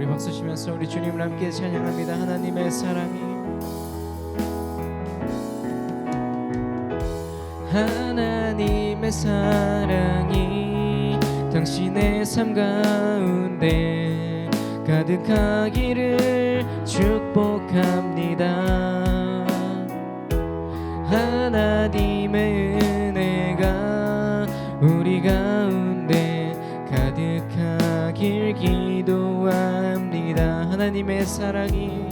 우리 박수 치면서 우리 주님을 함께 찬양합니다. 하나님의 사랑이 하나님의 사랑이 당신의 삶 가운데 가득하기를 축복합니다. 하나님의 하나님의 사랑이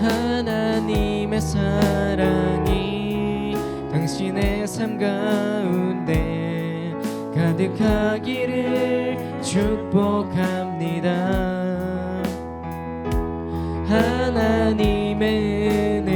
하나님의 사랑이 당신의 삶 가운데 가득하기를 축복합니다. 하나님의 은혜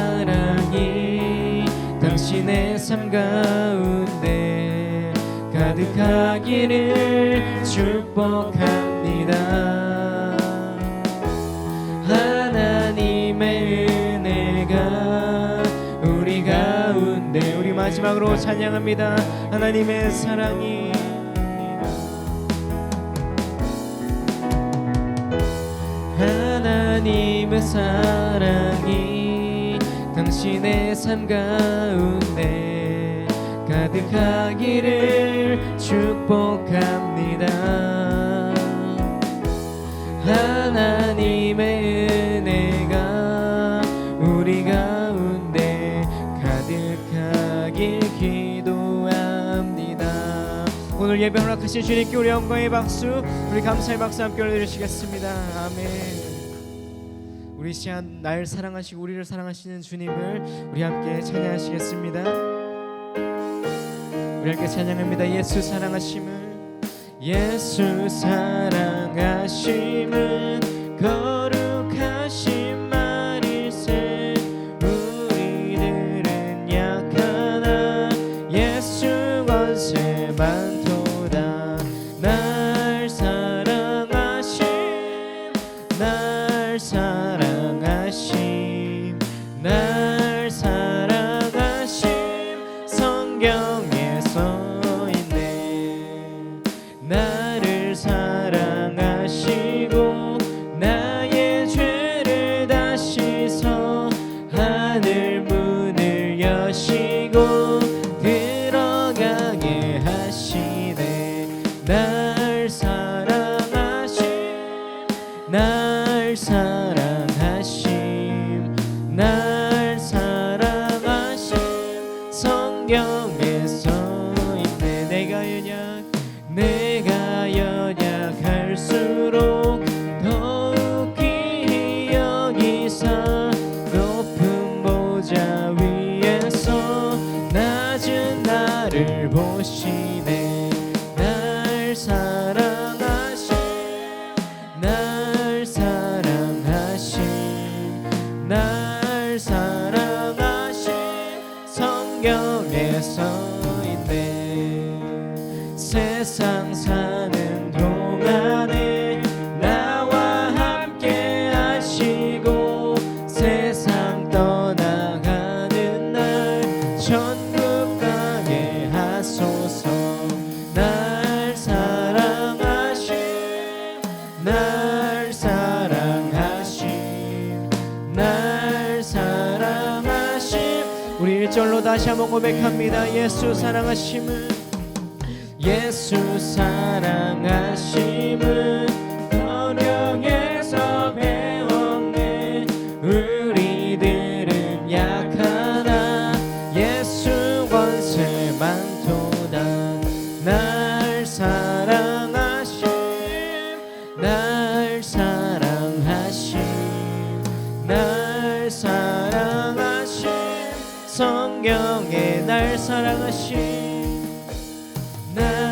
삶 가운데 가득하기를 축복합니다. 하나님의 은혜가 우리 가운데 우리 마지막으로 찬양합니다. 하나님의 사랑이 하나님의 사랑이 당신의 삶 가운데 가득하기를 축복합니다. 하나님의 은혜가 우리 가운데 가득하길 기도합니다. 오늘 예배 허락하신 주님께 우리 영광의 박수, 우리 감사의 박수 함께 올려주시겠습니다. 아멘. 우리 시간 날 사랑하시고 우리를 사랑하시는 주님을 우리 함께 찬양하시겠습니다. 우리 함께 찬양합니다. 예수 사랑하심을 예수 사랑하심은 거룩하신 말일세 우리들은 약하나 예수 권세 많도다 날 사랑하심 날 사랑 나 다시 한번 고백합니다. 예수 사랑하심은 예수 사랑 날 사랑하신 나.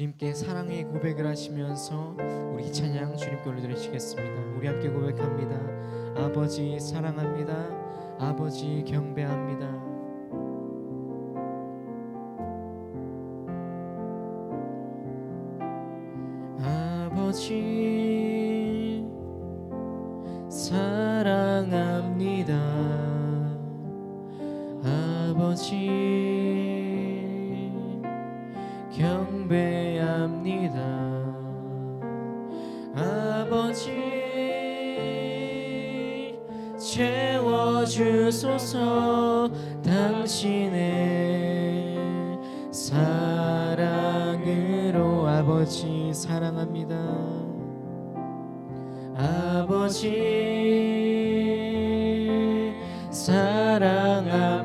주님께 사랑의 고백을 하시면서 우리 이 찬양 주님께 올려드리시겠습니다. 우리 함께 고백합니다. 아버지 사랑합니다. 아버지 경배합니다. 아버지 경배합니다. 아버지 채워주소서 당신의 사랑으로 아버지 사랑합니다. 아버지 사랑합니다.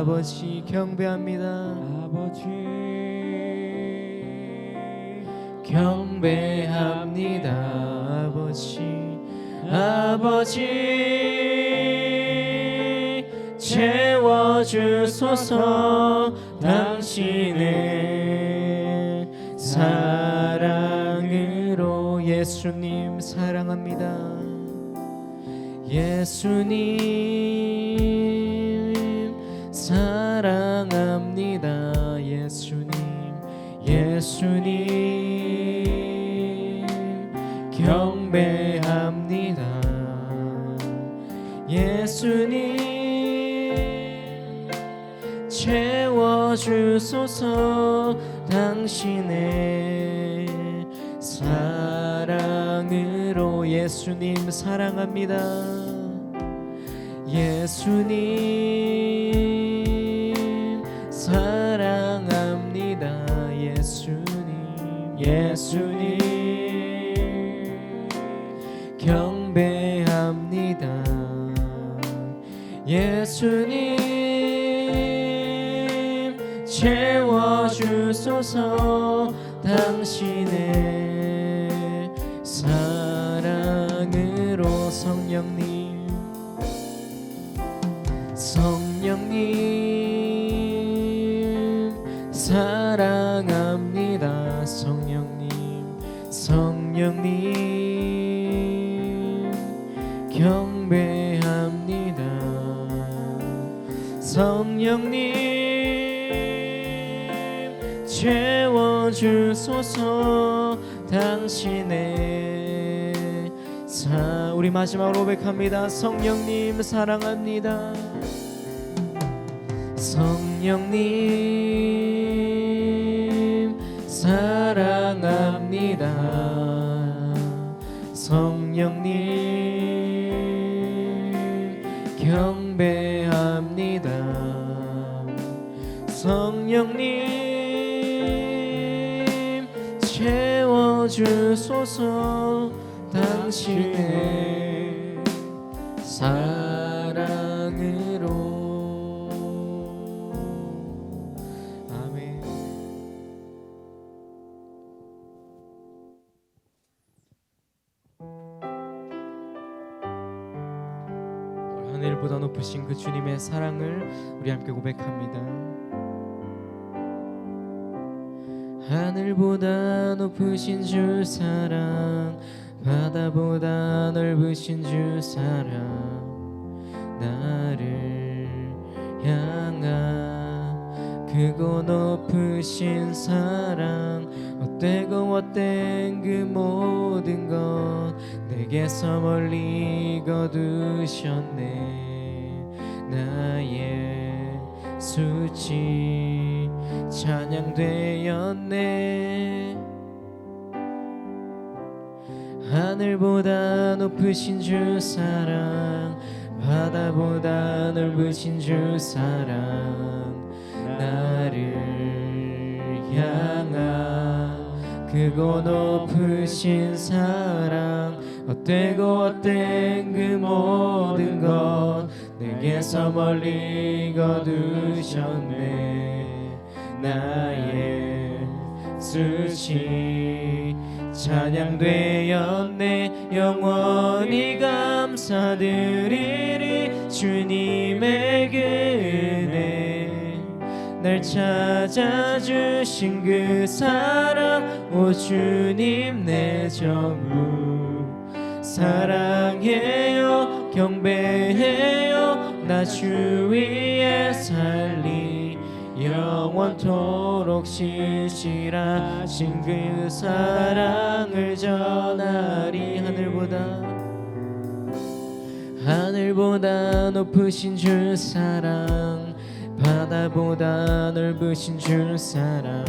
아버지 경배합니다. 아버지 경배합니다 아버지. 아버지 채워주소서 당신의 사랑으로. 예수님 사랑합니다. 예수님 사랑합니다. 예수님 예수님 예수님 채워주소서 당신의 사랑으로. 예수님 사랑합니다. 예수님 사랑합니다. 예수님 예수님 예수님 채워주소서 당신의 사랑으로 성령님. 성령님 사랑합니다. 성령님 성령님 경배합니다 성령님 채워주소서 당신의 사 우리 마지막으로 고백합니다. 성령님 사랑합니다. 성령님 사랑합니다. 성령님 성령님 채워주소서 당신의 사랑으로 아멘 하늘보다 높으신 그 주님의 사랑을 우리 함께 고백합니다. 하늘보다 높으신 주 사랑 바다보다 넓으신 주 사랑 나를 향한 크고 높으신 사랑 헛되고 헛된 그 모든 것 내게서 멀리 거두셨네. 나의 수치 찬양되었네. 하늘보다 높으신 주 사랑 바다보다 넓으신 주 사랑 나를 향한 크고 높으신 사랑 헛되고 헛된 그 모든 것 내게서 멀리 거두셨네 나의 수치 찬양되었네. 영원히 감사드리리. 주님의 그네 날 찾아주신 그 사랑. 오 주님 내 전부 사랑해요. 경배해요. 나 주 위에 살리 영원토록 신실하신 그 사랑을 전하리. 하늘보다 하늘보다 높으신 주 사랑 바다보다 넓으신 주 사랑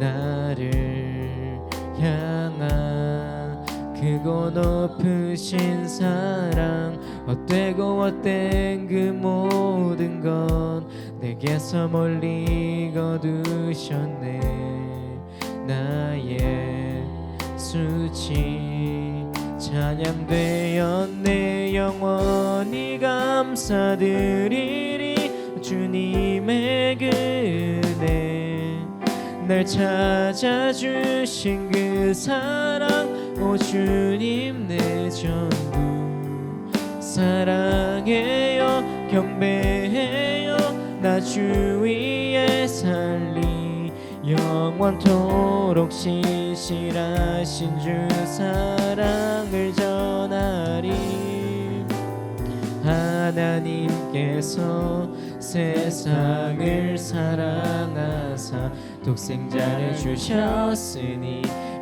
나를 향한 크고 높으신 사랑. 헛되고 헛된 그 모든 건 내게서 멀리 거두셨네. 나의 수치 찬양되었네. 영원히 감사드리리 주님의 그네 날 찾아주신 그 사랑 오 주님 내 전부 사랑해요 경배해요. 나 주 위에 살리 영원토록 신실하신 주 사랑을 전하리. 하나님께서 세상을 사랑하사 독생자를 주셨으니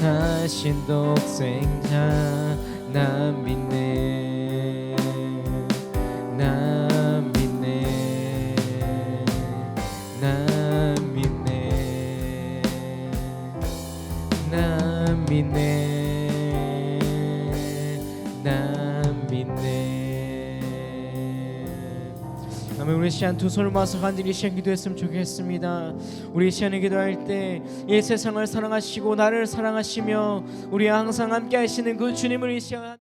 사신 독생자 나. 믿 시간 두 손을 모아서 간절히 시간 기도했으면 좋겠습니다. 우리 시간에 기도할 때 이 세상을 사랑하시고 나를 사랑하시며 우리 항상 함께 하시는 그 주님을 이 시간